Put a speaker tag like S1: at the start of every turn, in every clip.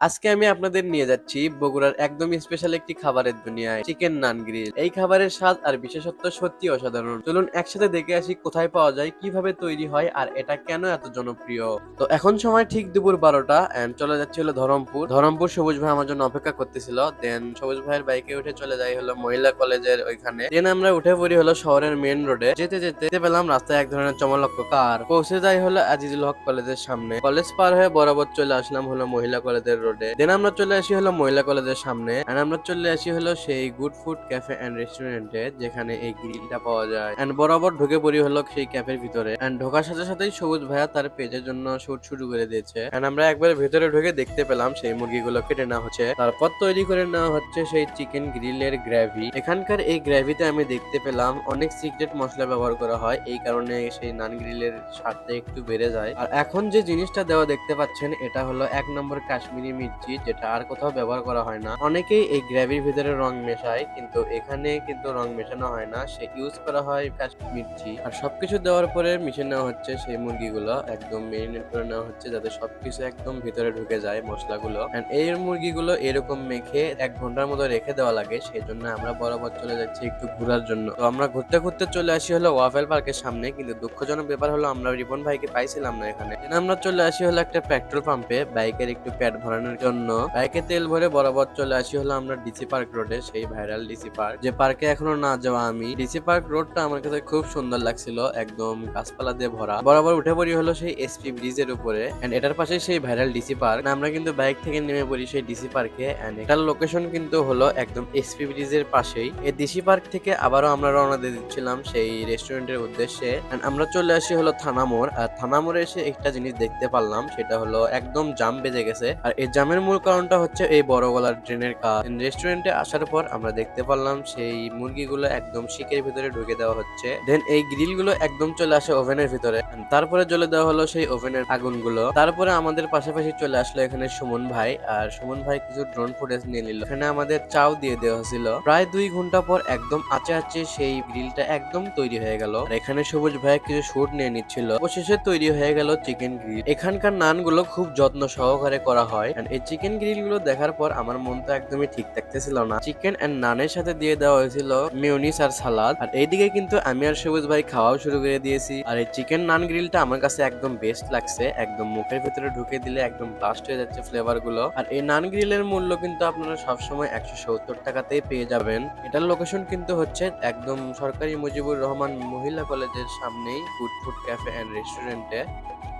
S1: আজকে আমি আপনাদের নিয়ে যাচ্ছি বগুড়ার একদম স্পেশাল একটি খাবারের দুনিয়ায় চিকেন নান গ্রিল এই খাবারের স্বাদ আর বিশেষত্ব সত্যি অসাধারণ। চলুন একসাথে দেখে আসি কোথায় পাওয়া যায়, কীভাবে তৈরি হয় আর এটা কেন এত জনপ্রিয়। তো এখন সময় ঠিক দুপুর বারোটা এন্ড চলে যাচ্ছে হলো ধরমপুর। ধরমপুর সবুজ ভাই আমার জন্য অপেক্ষা করতেছিল দেন সবুজ ভাইয়ের বাইকে উঠে চলে যাই হলো মহিলা কলেজের ওইখানে। দেন আমরা উঠে পড়ি হলো শহরের মেন রোডে যেতে যেতে পেলাম রাস্তায় এক ধরনের চমলক্ষ কার পৌঁছে যাই হলো আজিজুল হক কলেজের সামনে। কলেজ পার হয়ে বরাবর চলে আসলাম হলো মহিলা কলেজের রোডে দেন আমরা চলে আসি হলো মহিলা কলেজের সামনে। এন্ড আমরা চলে আসি হলো সেই গুড ফুড ক্যাফে এন্ড রেস্টুরেন্টে যেখানে এই গ্রিলটা পাওয়া যায়। এন্ড বরাবর ঢুকে পড়ি হলো সেই ক্যাফের ভিতরে। এন্ড ঢোকার সাথে সাথেই সবুজ ভাইয়া তার পেজের জন্য শুট শুরু করে দিয়েছে। এন্ড আমরা একবার ভেতরে ঢুকে দেখতে পেলাম সেই মুরগিগুলো কেটে নেওয়া হচ্ছে। তারপর তৈরি করে নেওয়া হচ্ছে সেই চিকেন গ্রিলের গ্রেভি এখানকার এই গ্রেভিতে আমি দেখতে পেলাম অনেক সিক্রেট মশলা ব্যবহার করা হয়। এই কারণে সেই নান গ্রিলের স্বাদটা একটু বেড়ে যায়। আর এখন যে জিনিসটা দেওয়া দেখতে পাচ্ছেন, এটা হলো এক নম্বর কাশ্মীরি মির্চি যেটা আর কোথাও ব্যবহার করা হয় না। অনেকেই এই গ্রেভির ভিতরে রং মেশায়, কিন্তু এখানে কিন্তু রং মেশানো হয় না। সে ইউজ করা হয় কাশ্মীরি মির্চি আর সবকিছু দেওয়ার পরে মিশে নেওয়া হচ্ছে সেই মুরগিগুলো। একদম মেরিনেট করে নেওয়া হচ্ছে যাতে সবকিছু একদম ভিতরে ঢুকে যায় মশলাগুলো। এই মুরগিগুলো এরকম মেখে এক ঘণ্টার মতো রেখে দেওয়া লাগে। সেই জন্য আমরা বরাবর চলে যাচ্ছি একটু ঘোরার জন্য। তো আমরা ঘুরতে ঘুরতে চলে আসি হলো ওয়াফেল পার্কের সামনে, কিন্তু দুঃখজনক ব্যাপার হলো আমরা রিপন ভাইকে পাইছিলাম না এখানে। আমরা চলে আসি হলো একটা পেট্রোল পাম্পে। বাইকের একটু পেট ভরানোর জন্য। বাইকে তেল ভরে বরাবর চলে আসি হলো আমরা ডিসি পার্ক রোডে সেই ভাইরাল ডিসি পার্ক যে পার্কে এখনও না যাওয়া আমি। ডিসি পার্ক রোডটা আমার কাছে খুব সুন্দর লাগছিল, একদম গাছপালা দিয়ে ভরা। বরাবর উঠে পড়ি হলো সেই এসপি ব্রিজের উপরে এন্ড এটার পাশে সেই ভাইরাল ডিসি পার্ক আমরা কিন্তু বাইক থেকে নেমে পড়ি সেই ডিসি পার্কে এন্ড এটার লোকেশন কিন্তু হলো একদম এসপি ব্রিজের পাশেই। এই ডিসি পার্ক থেকে আবারও আমরা রওনা দিয়ে দিচ্ছিলাম সেই রেস্টুরেন্টের উদ্দেশ্যে এন্ড আমরা চলে আসি হলো থানামোড় আর থানামোড়ে এসে একটা জিনিস দেখতে পারলাম, সেটা হলো একদম জাম বেজে গেছে। আর এই জামের মূল কারণটা হচ্ছে এই বড় গলার ড্রেনের কাজ। রেস্টুরেন্টে আসার পর আমরা দেখতে পারলাম সেই মুরগিগুলো একদম শিকের ভিতরে ঢুকে দেওয়া হচ্ছে। দেন এই গ্রিলগুলো একদম চলে আসে ওভেনের ভিতরে। তারপরে জ্বলে দেওয়া হলো সেই ওভেনের আগুনগুলো। তারপরে আমাদের পাশাপাশি চলে আসলো এখানে সুমন ভাই। আর সুমন ভাই কিছু ড্রোন ফুটেজ নিয়ে নিল। এখানে আমাদের চাও দিয়ে দেওয়া ছিল প্রায় দুই ঘণ্টা পর একদম আচে আচে সেই গ্রিলটা একদম তৈরি হয়ে গেল। এখানে সবুজ ভাই কিছু শুট নিয়ে নিচ্ছিল। অবশেষে তৈরি হয়ে গেল চিকেন গ্রিল এখানকার নানগুলো খুব যত্ন সহকারে করা হয়। এই চিকেন গ্রিলগুলো দেখার পর আমার মন তো একদমই ঠিক থাকতেছিল না। চিকেন এন্ড নানের সাথে দিয়ে দেওয়া হয়েছিল মিউনিস আর সালাদ আর এইদিকে কিন্তু আমি আর সবুজ ভাই খাওয়াও শুরু করে দিয়েছি। আর এই চিকেন নান গ্রিলটা আমার কাছে একদম বেস্ট লাগছে। একদম মুখের ভিতরে ঢুকে দিলে একদম ব্লাস্ট হয়ে যাচ্ছে ফ্লেভারগুলো আর এই নান গ্রিলের মূল্য কিন্তু আপনারা সবসময় একশো সত্তর টাকাতেই পেয়ে যাবেন। এটার লোকেশন কিন্তু হচ্ছে একদম সরকারি মুজিবুর রহমান মহিলা কলেজের সামনেই ফুড ফুড ক্যাফে অ্যান্ড রেস্টুরেন্টে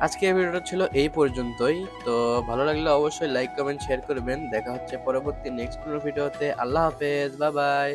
S1: আজকে এই ভিডিওটা ছিল এই পর্যন্তই। তো ভালো লাগলে অবশ্যই লাইক কমেন্ট শেয়ার করবেন। দেখা হচ্ছে পরবর্তী নেক্সট কোনো ভিডিওতে। আল্লাহ হাফেজ বাবাই বাই